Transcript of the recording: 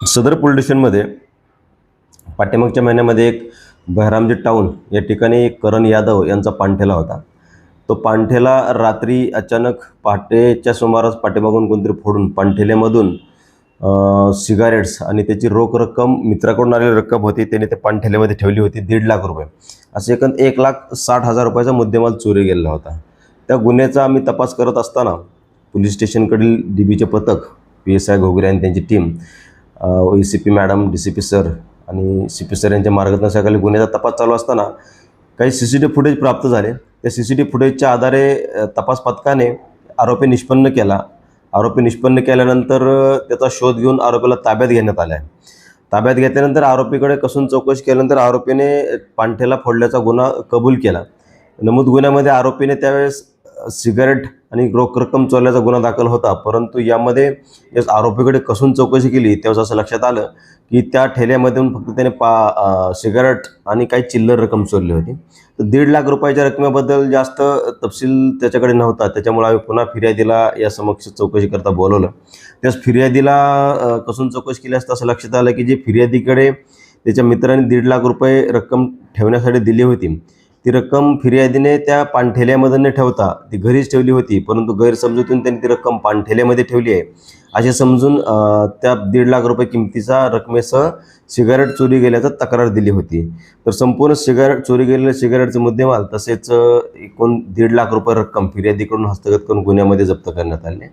सदर पोलीस स्टेशनमध्ये पाठीमागच्या महिन्यामध्ये एक बहरामजी टाऊन या ठिकाणी करण यादव यांचा पानठेला होता. तो पानठेला रात्री अचानक पहाटेच्या सुमारास पाठीमागून कोणतरी फोडून पांठेल्यामधून सिगारेट्स आणि त्याची रोख रक्कम मित्राकडून आलेली रक्कम होती त्याने ते पांठेल्यामध्ये ठेवली होती दीड लाख रुपये. असे एकंद एक लाख साठ हजार रुपयाचा मुद्देमाल चोरी गेलेला होता. त्या गुन्ह्याचा आम्ही तपास करत असताना पोलीस स्टेशनकडील डी बीचे पथक पी एस आय घोगरे आणि त्यांची team A C P madam D C P sir आणि सी पी सर यांच्या मार्गदर्शनाखाली गुन्ह्याचा तपास चालू असताना काही सी सी टी फुटेज प्राप्त झाले. त्या सी सी टी फुटेजच्या आधारे तपास पथकाने आरोपी निष्पन्न केला. आरोपी निष्पन्न केल्यानंतर त्याचा शोध घेऊन आरोपीला ताब्यात घेण्यात आला आहे ताब्यात घेतल्यानंतर आरोपीकडे कसून चौकशी केल्यानंतर आरोपीने पांठेला फोडल्याचा गुन्हा कबूल केला. नमूद गुन्ह्यामध्ये आरोपीने त्यावेळेस सिगारेट आणि रोख रक्कम चोरल्याचा गुन्हा दाखल होता. परंतु यामध्ये याच आरोपीकडे कसून चौकशी केली तेव्हा असं लक्षात आलं की त्या ठेल्यामधून फक्त त्याने पा सिगारेट आणि काही चिल्लर रक्कम चोरली होती. तर दीड लाख रुपयाच्या रकमेबद्दल जास्त तपशील त्याच्याकडे नव्हता. त्याच्यामुळे आम्ही पुन्हा फिर्यादीला या समक्ष चौकशी करता बोलवलं. त्याच फिर्यादीला कसून चौकशी केली असता असं लक्षात आलं की जे फिर्यादीकडे त्याच्या मित्राने दीड लाख रुपये रक्कम ठेवण्यासाठी दिली होती ती रक्कम फिर्यादीने त्या पाणठेल्यामध्ये न ठेवता. ती घरीच ठेवली होती परंतु गैरसमजूतून त्यांनी ती रक्कम पाणठेल्यामध्ये ठेवली आहे. असे समजून त्या दीड लाख रुपये किमतीचा रकमेसह सिगारेट चोरी गेल्याचा तक्रार दिली होती. तर संपूर्ण सिगारेट चोरी गेलेल्या सिगारेटचे मुद्देमाल तसेच एकूण दीड लाख रुपये रक्कम फिर्यादीकडून हस्तगत करून गुन्ह्यामध्ये जप्त करण्यात आले.